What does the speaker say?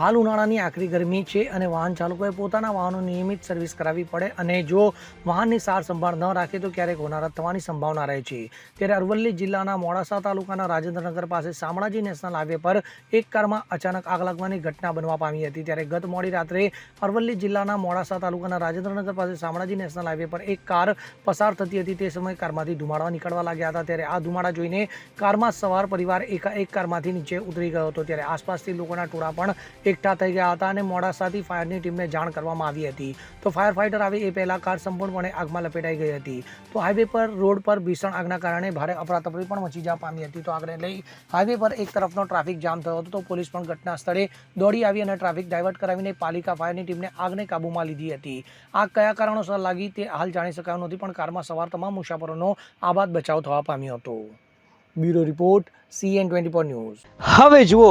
હાલ ઉનાળાની આખરી ગરમી છે અને વાહન ચાલકોએ પોતાના વાહનો નિયમિત સર્વિસ કરાવવી પડે અને જો વાહનની સાર સંભાળ ન રાખે તો ક્યારેક હોનારત થવાની સંભાવના રહે છે. ત્યારે અરવલ્લી જિલ્લાના મોડાસા તાલુકાના રાજેન્દ્રનગર પાસે શામળાજી નેશનલ હાઈવે પર એક કારમાં અચાનક આગ લાગવાની ઘટના બનવા પામી હતી. ત્યારે ગત મોડી રાત્રે અરવલ્લી જિલ્લાના મોડાસા તાલુકાના રાજેન્દ્રનગર પાસે શામળાજી નેશનલ હાઈવે પર એક કાર પસાર થતી હતી. તે સમયે કારમાંથી ધુમાડા નીકળવા લાગ્યા હતા. ત્યારે આ ધુમાડા જોઈને કારમાં સવાર પરિવાર એકાએક કારમાંથી નીચે ઉતરી ગયો હતો. ત્યારે આસપાસથી લોકોના ટોળા પણ એકઠા થઈ ગયા હતા અને મોડાસાથી ફાયરની ટીમને જાણ કરવામાં આવી હતી. તો ફાયર ફાઇટર આવે એ પહેલાં કાર સંપૂર્ણપણે આગમાં લપેટાઈ ગઈ હતી. તો હાઈવે પર, રોડ પર ભીષણ આગના કારણે ભારે અફરાતફરી પણ મચી જવા પામી હતી. તો આગળ લઈ હાઈવે પર એક તરફનો ટ્રાફિક જામ થયો હતો. તો પોલીસ પણ ઘટના સ્થળે દોડી આવી અને ટ્રાફિક ડાયવર્ટ કરાવીને પાલિકા ફાયરની ટીમને આગને કાબૂમાં લીધી હતી. આગ કયા કારણોસર લાગી તે હાલ જાણી શકાયું નથી, પણ કારમાં સવાર તમામ મુસાફરોનો આબાદ બચાવ થવા પામ્યો હતો. Bureau report, CN twenty four news. હવે જુઓ